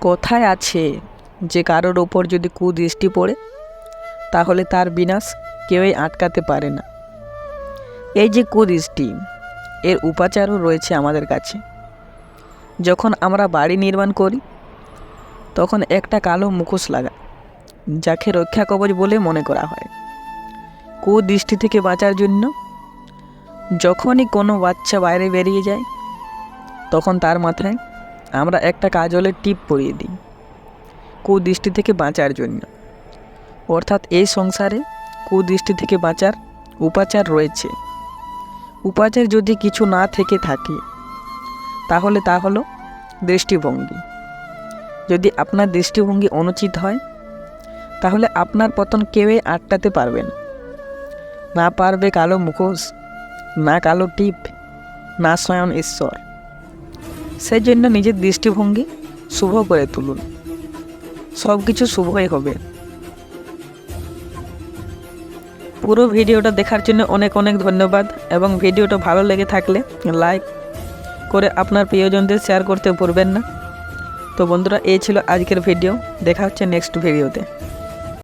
কথায় আছে যে কারোর ওপর যদি কুদৃষ্টি পড়ে, তাহলে তার বিনাশ কেউই আটকাতে পারে না। এই যে কুদৃষ্টি, এর উপাচারও রয়েছে আমাদের কাছে। যখন আমরা বাড়ি নির্মাণ করি, তখন একটা কালো মুখোশ লাগা, যাকে রক্ষা কবচ বলে মনে করা হয়। কুদৃষ্টি থেকে বাঁচার জন্য যখনই কোনো বাচ্চা বাইরে বেরিয়ে যায়, তখন তার মাথায় আমরা একটা কাজলের টিপ পরিয়ে দিই, কুদৃষ্টি থেকে বাঁচার জন্য। অর্থাৎ এই সংসারে কুদৃষ্টি থেকে বাঁচার উপাচার রয়েছে। উপাচার যদি কিছু না থেকে থাকে, তাহলে তা হলো দৃষ্টিভঙ্গি। যদি আপনার দৃষ্টিভঙ্গি অনুচিত হয়, তাহলে আপনার পতন কেউই আটকাতে পারবেন না পারবে কালো মুখোশ, না কালো টিপ, না স্বয়ং ঈশ্বর। সেই জন্য নিজের দৃষ্টিভঙ্গি শুভ করে তুলুন। সব কিছু শুভই হবে। পুরো ভিডিওটা দেখার জন্য অনেক অনেক ধন্যবাদ এবং ভিডিওটা ভালো লেগে থাকলে লাইক করে আপনার প্রিয়জনদের শেয়ার করতে ভুলবেন না। তো বন্ধুরা, এই ছিল আজকের ভিডিও। দেখা হচ্ছে নেক্সট ভিডিওতে